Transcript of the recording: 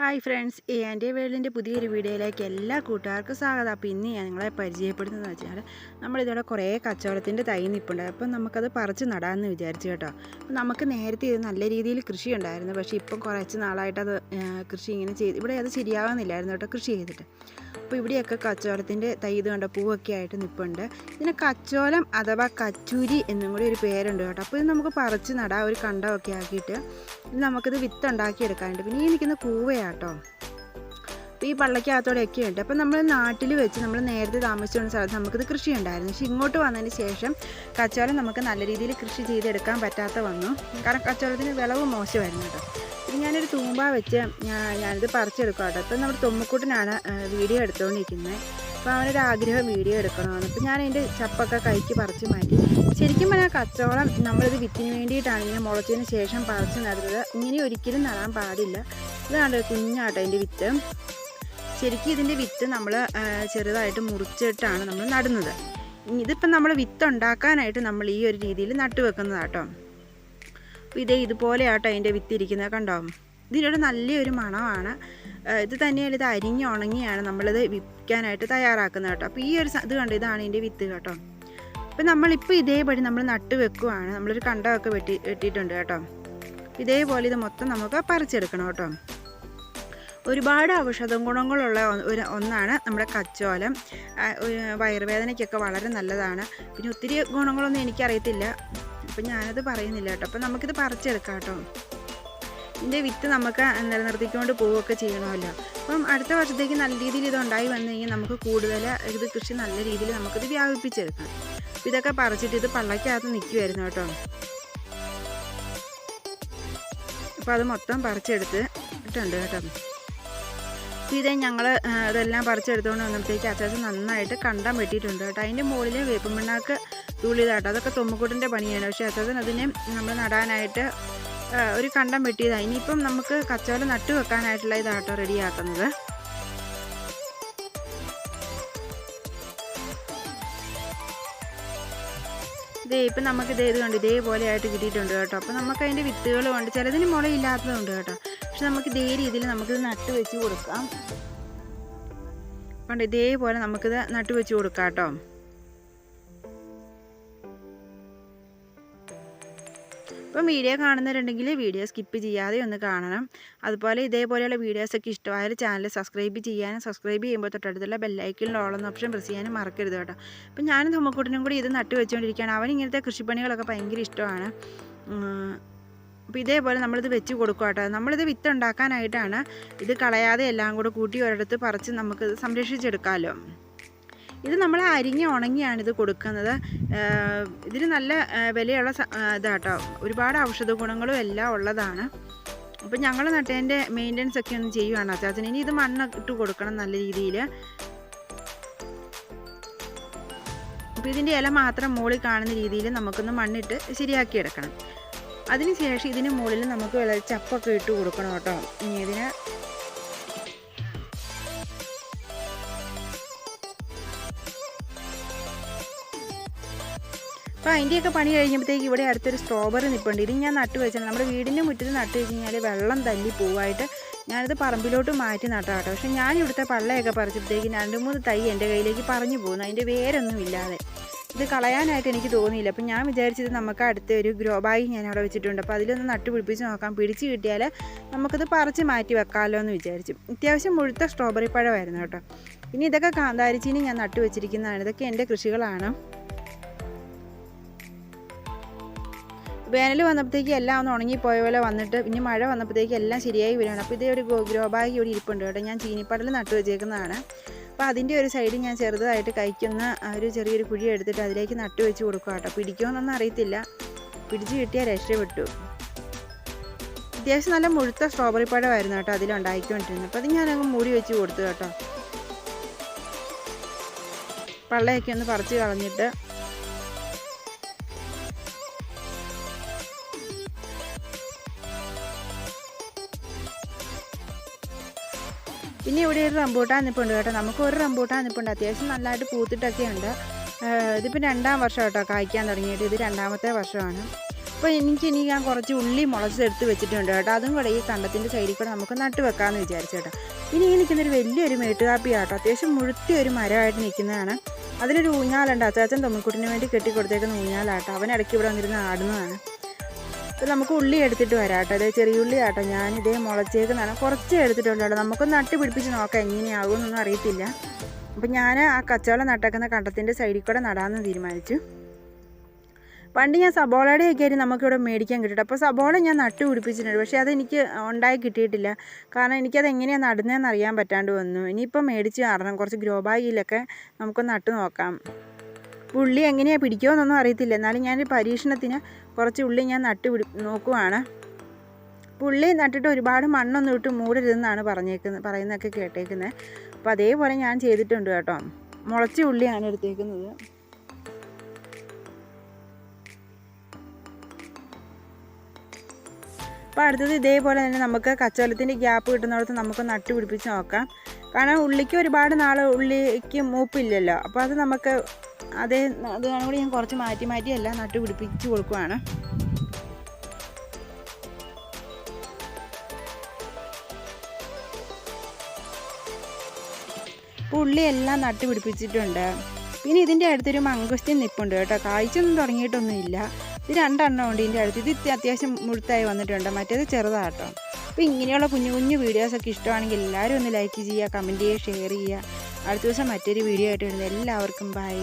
Hi friends A and വേൾഡിന്റെ പുതിയൊരു വീഡിയോയിലേക്ക് എല്ലാ കൂട്ടുകാർക്കും സ്വാഗതം. അപ്പോൾ ഇന്ന് ഞാൻ നിങ്ങളെ പരിചയപ്പെടുന്നതെന്ന് വെച്ചാൽ നമ്മളിതോടെ കുറേ കച്ചവടത്തിന്റെ തൈ നിൽപ്പുണ്ട് അപ്പം നമുക്കത് പറിച്ച് നടാമെന്ന് വിചാരിച്ചു കേട്ടോ. നമുക്ക് നേരത്തെ ഇത് നല്ല രീതിയിൽ കൃഷി ഉണ്ടായിരുന്നു പക്ഷേ ഇപ്പം കുറച്ച് നാളായിട്ട് അത് കൃഷി ഇങ്ങനെ ചെയ്ത് ഇവിടെ അത് ശരിയാവുന്നില്ലായിരുന്നു കേട്ടോ കൃഷി ചെയ്തിട്ട്. അപ്പോൾ ഇവിടെയൊക്കെ കച്ചോലത്തിന്റെ തൈ ഇത് കണ്ട പൂവൊക്കെ ആയിട്ട് നിൽപ്പുണ്ട് ഇതിന് കച്ചോലം അഥവാ കച്ചൂരി എന്നും കൂടി ഒരു പേരുണ്ട് കേട്ടോ. അപ്പോൾ ഇത് നമുക്ക് പറിച്ച് നടാം ഒരു കണ്ടമൊക്കെ ആക്കിയിട്ട്. ഇത് നമുക്കിത് വിത്ത് ഉണ്ടാക്കിയെടുക്കാനുണ്ട് പിന്നെ ഈ നിൽക്കുന്ന കൂവയാട്ടോ അപ്പോൾ ഈ പള്ളക്കകത്തോടെയൊക്കെ ഉണ്ട്. അപ്പോൾ നമ്മൾ നാട്ടിൽ വെച്ച് നമ്മൾ നേരത്തെ താമസിച്ചുകൊണ്ട സ്ഥലത്ത് നമുക്കിത് കൃഷി ഉണ്ടായിരുന്നു പക്ഷേ ഇങ്ങോട്ട് വന്നതിന് ശേഷം കച്ചോലം നമുക്ക് നല്ല രീതിയിൽ കൃഷി ചെയ്തെടുക്കാൻ പറ്റാത്ത വന്നു. കാരണം കച്ചോലത്തിന് വിളവ് മോശമായിരുന്നു കേട്ടോ. ഞാനൊരു തൂമ്പ വെച്ച് ഞാനിത് പറിച്ചെടുക്കാം കേട്ടോ. അപ്പം നമ്മുടെ തുമ്മക്കൂട്ടിനാണ് വീഡിയോ എടുത്തുകൊണ്ടിരിക്കുന്നത് അപ്പോൾ അവനൊരു ആഗ്രഹം വീഡിയോ എടുക്കണമെന്ന് അപ്പോൾ ഞാൻ അതിന്റെ ചപ്പൊക്കെ കഴിച്ച് പറിച്ച് മാറ്റി. ശരിക്കും പറഞ്ഞാൽ കച്ചവടം നമ്മളിത് വിത്തിന് വേണ്ടിയിട്ടാണ് ഇങ്ങനെ മുളച്ചതിന് ശേഷം പറിച്ച് നടുന്നത്. ഇങ്ങനെ ഒരിക്കലും നടാൻ പാടില്ല. ഇതാണ് കുഞ്ഞാട്ടോ അതിന്റെ വിത്ത്. ശരിക്കും ഇതിന്റെ വിത്ത് നമ്മൾ ചെറുതായിട്ട് മുറിച്ചിട്ടാണ് നമ്മൾ നടുന്നത്. ഇതിപ്പം നമ്മൾ വിത്ത് ഉണ്ടാക്കാനായിട്ട് നമ്മൾ ഈ ഒരു രീതിയിൽ നട്ടു വെക്കുന്നതാട്ടോ അപ്പോൾ ഇതേ ഇതുപോലെയാട്ടോ അതിന്റെ വിത്തിരിക്കുന്നത് കണ്ടോ? ഇതിനൊരു നല്ലൊരു മണമാണ്. ഇത് തന്നെയാണ് ഇത് അരിഞ്ഞ് ഉണങ്ങിയാണ് നമ്മളിത് വിൽക്കാനായിട്ട് തയ്യാറാക്കുന്നത് കേട്ടോ. അപ്പോൾ ഈ ഒരു ഇത് കണ്ടോ ഇതാണ് ഇതിന്റെ വിത്ത് കേട്ടോ. അപ്പം നമ്മളിപ്പോൾ ഇതേപടി നമ്മൾ നട്ട് വെക്കുവാണ്. നമ്മളൊരു കണ്ടമൊക്കെ വെട്ടി വെട്ടിയിട്ടുണ്ട് കേട്ടോ. ഇതേപോലെ ഇത് മൊത്തം നമുക്ക് പറിച്ചെടുക്കണം കേട്ടോ. ഒരുപാട് ഔഷധ ഗുണങ്ങളുള്ള ഒരു ഒന്നാണ് നമ്മുടെ കച്ചോലം. വയറുവേദനയ്ക്കൊക്കെ വളരെ നല്ലതാണ്. പിന്നെ ഒത്തിരി ഗുണങ്ങളൊന്നും എനിക്കറിയത്തില്ല. അപ്പം ഞാനത് പറയുന്നില്ല കേട്ടോ അപ്പം നമുക്കിത് പറിച്ചെടുക്കാം കേട്ടോ ഇതിന്റെ വിത്ത് നമുക്ക് നിലനിർത്തിക്കൊണ്ട് പോവുകയൊക്കെ ചെയ്യണമല്ലോ. അപ്പം അടുത്ത വർഷത്തേക്ക് നല്ല രീതിയിൽ ഇത് ഉണ്ടായി വന്നു കഴിഞ്ഞാൽ നമുക്ക് കൂടുതൽ ഇത് കൃഷി നല്ല രീതിയിൽ നമുക്കിത് വ്യാപിപ്പിച്ചെടുക്കാം. അപ്പം ഇതൊക്കെ പറിച്ചിട്ട് ഇത് പള്ളക്കകത്ത് നിൽക്കുമായിരുന്നു കേട്ടോ. അപ്പോൾ അത് മൊത്തം പറിച്ചെടുത്ത് ഇട്ടുണ്ട് കേട്ടോ. ഇതേ ഞങ്ങൾ ഇതെല്ലാം പറിച്ചെടുത്തുകൊണ്ട് വന്നപ്പോഴത്തേക്ക് അത്യാവശ്യം നന്നായിട്ട് കണ്ടം വെട്ടിയിട്ടുണ്ട് കേട്ടോ. അതിന്റെ മുകളിൽ വേപ്പുമിണ്ണാക്ക് തുള്ളിയതാട്ടോ അതൊക്കെ തുമ്മക്കൂട്ടിന്റെ പണിയാണ്. പക്ഷേ അത്യാവശ്യം അതിനെ നമ്മൾ നടാനായിട്ട് ഒരു കണ്ടം വെട്ടിയതാണ് ഇനിയിപ്പം നമുക്ക് കച്ചവടം നട്ടു വെക്കാനായിട്ടുള്ള ഇതാട്ടോ റെഡിയാക്കുന്നത്. ഇതേ ഇപ്പം നമുക്ക് ഇതേ ഇത് കണ്ട് ഇതേപോലെ കിട്ടിയിട്ടുണ്ട് കേട്ടോ. അപ്പോൾ നമുക്ക് അതിന്റെ വിത്തുകൾ കൊണ്ട് ചിലതിന് മുളയില്ലാത്തതുണ്ട് കേട്ടോ. പക്ഷെ നമുക്ക് ഇതേ രീതിയിൽ നമുക്കിത് നട്ട് വെച്ച് കൊടുക്കാം. കണ്ട് ഇതേപോലെ നമുക്കിത് നട്ട് വെച്ച് കൊടുക്കാം കേട്ടോ. ഇപ്പം വീഡിയോ കാണുന്നവരുണ്ടെങ്കിൽ വീഡിയോ സ്കിപ്പ് ചെയ്യാതെ ഒന്ന് കാണണം. അതുപോലെ ഇതേപോലെയുള്ള വീഡിയോസൊക്കെ ഇഷ്ടമായാലും ചാനൽ സബ്സ്ക്രൈബ് ചെയ്യാനും സബ്സ്ക്രൈബ് ചെയ്യുമ്പോൾ തൊട്ടടുത്തുള്ള ബെല്ലൈക്കിൽ ഓളെന്ന ഓപ്ഷൻ പ്രസ് ചെയ്യാനും മറക്കരുത് കേട്ടോ. അപ്പം ഞാനും തുമ്മക്കൂട്ടിനും കൂടി ഇത് നട്ട് വെച്ചുകൊണ്ടിരിക്കുകയാണ് അവൻ ഇങ്ങനത്തെ കൃഷിപ്പണികളൊക്കെ ഭയങ്കര ഇഷ്ടമാണ്. അപ്പോൾ ഇതേപോലെ നമ്മളിത് വെച്ച് കൊടുക്കുക കേട്ടോ നമ്മളിത് വിത്ത് ഉണ്ടാക്കാനായിട്ടാണ് ഇത് കളയാതെ എല്ലാം കൂടെ കൂട്ടി ഒരിടത്ത് പറിച്ച് നമുക്ക് സംരക്ഷിച്ചെടുക്കാമല്ലോ ഇത് നമ്മൾ അരിഞ്ഞ് ഉണങ്ങിയാണ് ഇത് കൊടുക്കുന്നത്. ഇതിന് നല്ല വിലയുള്ള ഇതാട്ടോ ഒരുപാട് ഔഷധ ഗുണങ്ങളും എല്ലാം ഉള്ളതാണ്. അപ്പം ഞങ്ങൾ നട്ടതിന്റെ മെയിന്റനൻസ് ഒക്കെ ഒന്ന് ചെയ്യുവാണ് അച്ചാച്ചന് ഇനി ഇത് മണ്ണ് ഇട്ട് കൊടുക്കണം നല്ല രീതിയിൽ അപ്പോൾ ഇതിന്റെ ഇല മാത്രം മുകളിൽ കാണുന്ന രീതിയിൽ നമുക്കൊന്ന് മണ്ണിട്ട് ശരിയാക്കി എടുക്കണം അതിനുശേഷം ഇതിന് മുകളിൽ നമുക്ക് വളരെ ചപ്പൊക്കെ ഇട്ട് കൊടുക്കണം കേട്ടോ. ഇനി ഇതിന് അപ്പോൾ അതിന്റെയൊക്കെ പണി കഴിഞ്ഞപ്പോഴത്തേക്ക് ഇവിടെ അടുത്തൊരു സ്ട്രോബെറി നിൽപ്പുണ്ട് ഇത് ഞാൻ നട്ടു വെച്ചാൽ നമ്മുടെ വീടിന്റെ മുറ്റത്ത് നട്ടു വെച്ച് കഴിഞ്ഞാൽ വെള്ളം തല്ലി പോവായിട്ട് ഞാനിത് പറമ്പിലോട്ട് മാറ്റി നട്ടാം കേട്ടോ. പക്ഷേ ഞാൻ ഇവിടുത്തെ പള്ളയൊക്കെ പറിച്ചപ്പോഴത്തേക്ക് രണ്ട് മൂന്ന് തൈ എന്റെ കയ്യിലേക്ക് പറഞ്ഞു പോകുന്നു അതിന്റെ വേരൊന്നും ഇല്ലാതെ. ഇത് കളയാനായിട്ട് എനിക്ക് തോന്നിയില്ല. അപ്പം ഞാൻ വിചാരിച്ചത് നമുക്ക് അടുത്ത ഒരു ഗ്രോ ബാഗ് ഞാൻ അവിടെ വെച്ചിട്ടുണ്ട്. അപ്പോൾ അതിലൊന്ന് നട്ട് പിടിപ്പിച്ച് നോക്കാം. പിടിച്ച് കിട്ടിയാൽ നമുക്കത് പറിച്ച് മാറ്റി വെക്കാമല്ലോ എന്ന് വിചാരിച്ചു. അത്യാവശ്യം മുഴുത്ത സ്ട്രോബെറി പഴമായിരുന്നു കേട്ടോ. ഇനി ഇതൊക്കെ കാന്താരിച്ചീനി ഞാൻ നട്ടു വെച്ചിരിക്കുന്നതാണ്. ഇതൊക്കെ എന്റെ കൃഷികളാണ്. വേനൽ വന്നപ്പോഴത്തേക്ക് എല്ലാം ഒന്ന് ഉണങ്ങിപ്പോയ പോലെ വന്നിട്ട് പിന്നെ മഴ വന്നപ്പോഴത്തേക്ക് എല്ലാം ശരിയായി വരികയാണ്. അപ്പോൾ ഇതേ ഒരു ഗ്രോ ബാഗ് ഇവിടെ ഇരിപ്പുണ്ട് കേട്ടോ. ഞാൻ ചീനിപ്പടൽ നട്ടു വെച്ചേക്കുന്നതാണ്. അപ്പോൾ അതിന്റെ ഒരു സൈഡ് ഞാൻ ചെറുതായിട്ട് കഴിക്കുന്ന ഒരു ചെറിയൊരു കുഴി എടുത്തിട്ട് അതിലേക്ക് നട്ടു വെച്ച് കൊടുക്കുക കേട്ടോ പിടിക്കുമെന്നൊന്നും അറിയത്തില്ല. പിടിച്ച് കിട്ടിയാൽ രക്ഷപ്പെട്ടു. അത്യാവശ്യം നല്ല മുഴുത്ത സ്ട്രോബെറി പഴമായിരുന്നു കേട്ടോ അതിലുണ്ടായിക്കൊണ്ടിരുന്നത് അപ്പോൾ അത് ഞാനങ്ങ് മൂടി വെച്ച് കൊടുത്തു കേട്ടോ. പള്ളയൊക്കെ ഒന്ന് പറിച്ച് കളഞ്ഞിട്ട് പിന്നെ ഇവിടെ ഒരു റംബൂട്ടാൻ നിൽപ്പുണ്ട് കേട്ടോ. നമുക്ക് ഒരു റംബൂട്ടാൻ നിൽപ്പുണ്ട് അത്യാവശ്യം നല്ലതായിട്ട് പൂത്തിട്ടൊക്കെ ഉണ്ട്. ഇതിപ്പോൾ രണ്ടാം വർഷം കേട്ടോ കായ്ക്കാൻ തുടങ്ങിയിട്ട്. ഇത് രണ്ടാമത്തെ വർഷമാണ്. അപ്പോൾ എനിക്ക് ഇനി ഞാൻ കുറച്ച് ഉള്ളി മുളച്ചെടുത്ത് വെച്ചിട്ടുണ്ട് കേട്ടോ. അതും കൂടെ ഈ കണ്ടത്തിന്റെ സൈഡിൽ കൂടെ നമുക്ക് നട്ട് വെക്കാമെന്ന് വിചാരിച്ചു കേട്ടോ. ഇനി ഈ നിൽക്കുന്നൊരു വലിയൊരു മേട്ടുകാപ്പി കേട്ടോ. അത്യാവശ്യം മുഴുത്തിയ ഒരു മരമായിട്ട് നിൽക്കുന്നതാണ്. അതിനൊരു ഊഞ്ഞാലുണ്ട്. അച്ചാച്ചൻ തൊമ്മിക്കുട്ടിന് വേണ്ടി കെട്ടി കൊടുത്തേക്കുന്ന ഊഞ്ഞാലാട്ടോ അവൻ ഇടയ്ക്ക് ഇവിടെ വന്നിരുന്ന് ആടുന്നതാണ്. അപ്പോൾ നമുക്ക് ഉള്ളി എടുത്തിട്ട് വരാം കേട്ടോ ചെറിയ ഉള്ളി ആട്ടോ ഞാനിതേ മുളച്ചേക്കുന്നതാണ് കുറച്ച് എടുത്തിട്ടുള്ളൂ കേട്ടോ. നമുക്കൊന്ന് നട്ട് പിടിപ്പിച്ച് നോക്കാം എങ്ങനെയാകുമെന്നൊന്നും അറിയത്തില്ല. അപ്പോൾ ഞാൻ ആ കച്ചവടം നട്ടേക്കുന്ന കണ്ടത്തിന്റെ സൈഡിൽ കൂടെ നടാമെന്ന് തീരുമാനിച്ചു. പണ്ട് ഞാൻ സബോളയുടെ ഒക്കെ ആയിരുന്നു നമുക്കിവിടെ മേടിക്കാൻ കിട്ടിയിട്ട് അപ്പോൾ സബോള ഞാൻ നട്ട് പിടിപ്പിച്ചിട്ടുണ്ട്. പക്ഷേ അതെനിക്ക് ഉണ്ടായി കിട്ടിയിട്ടില്ല. കാരണം എനിക്കത് എങ്ങനെയാണ് നടുന്നതെന്ന് അറിയാൻ പറ്റാണ്ട് വന്നു. ഇനിയിപ്പോൾ മേടിച്ച് നടണം കുറച്ച് ഗ്രോ ബാഗിലൊക്കെ നമുക്കൊന്ന് നട്ട് നോക്കാം. ഉള്ളി എങ്ങനെയാണ് പിടിക്കുമെന്നൊന്നും അറിയത്തില്ല. എന്നാലും ഞാൻ പരീക്ഷണത്തിന് കുറച്ച് ഉള്ളി ഞാൻ നട്ട് പിടി നോക്കുവാണ്. പുള്ളി നട്ടിട്ട് ഒരുപാട് മണ്ണൊന്നും ഇട്ട് മൂടരുതെന്നാണ് പറഞ്ഞേക്കുന്നത് പറയുന്നതൊക്കെ കേട്ടേക്കുന്നത് അപ്പോൾ അതേപോലെ ഞാൻ ചെയ്തിട്ടുണ്ട് കേട്ടോ. മുളച്ച ഉള്ളിയാണ് എടുത്തേക്കുന്നത് അപ്പോൾ അടുത്തത് ഇതേപോലെ തന്നെ നമുക്ക് കച്ചവലത്തിന്റെ ഗ്യാപ്പ് കിട്ടുന്നിടത്ത് നമുക്ക് നട്ട് പിടിപ്പിച്ച് നോക്കാം. കാരണം ഉള്ളിക്ക് ഒരുപാട് നാൾ ഉള്ളിക്ക് മൂപ്പില്ലല്ലോ. അപ്പോൾ അത് നമുക്ക് അതേ അത് കൂടി ഞാൻ കുറച്ച് മാറ്റി മാറ്റി മാറ്റിയല്ല നട്ട് പിടിപ്പിച്ച് കൊടുക്കുവാണ്. അപ്പോൾ ഉള്ളിയെല്ലാം നട്ട് പിടിപ്പിച്ചിട്ടുണ്ട്. പിന്നെ ഇതിന്റെ അടുത്തൊരു മംഗസ്റ്റിൻ നിപ്പുണ്ട് കേട്ടോ. കായ്ച്ചൊന്നും തുടങ്ങിയിട്ടൊന്നുമില്ല. ഇത് രണ്ടെണ്ണം ഉണ്ട് ഇതിന്റെ അടുത്ത്. ഇത് അത്യാവശ്യം മുഴുത്തായി വന്നിട്ടുണ്ട്. മറ്റേത് ചെറുതാട്ടോ. അപ്പോൾ ഇങ്ങനെയുള്ള കുഞ്ഞു കുഞ്ഞു വീഡിയോസൊക്കെ ഇഷ്ടമാണെങ്കിൽ എല്ലാവരും ഒന്ന് ലൈക്ക് ചെയ്യുക കമന്റ് ചെയ്യുക ഷെയർ ചെയ്യുക. അടുത്ത ദിവസം മറ്റൊരു വീഡിയോ ആയിട്ട് വരുന്നത്. എല്ലാവർക്കും ബൈ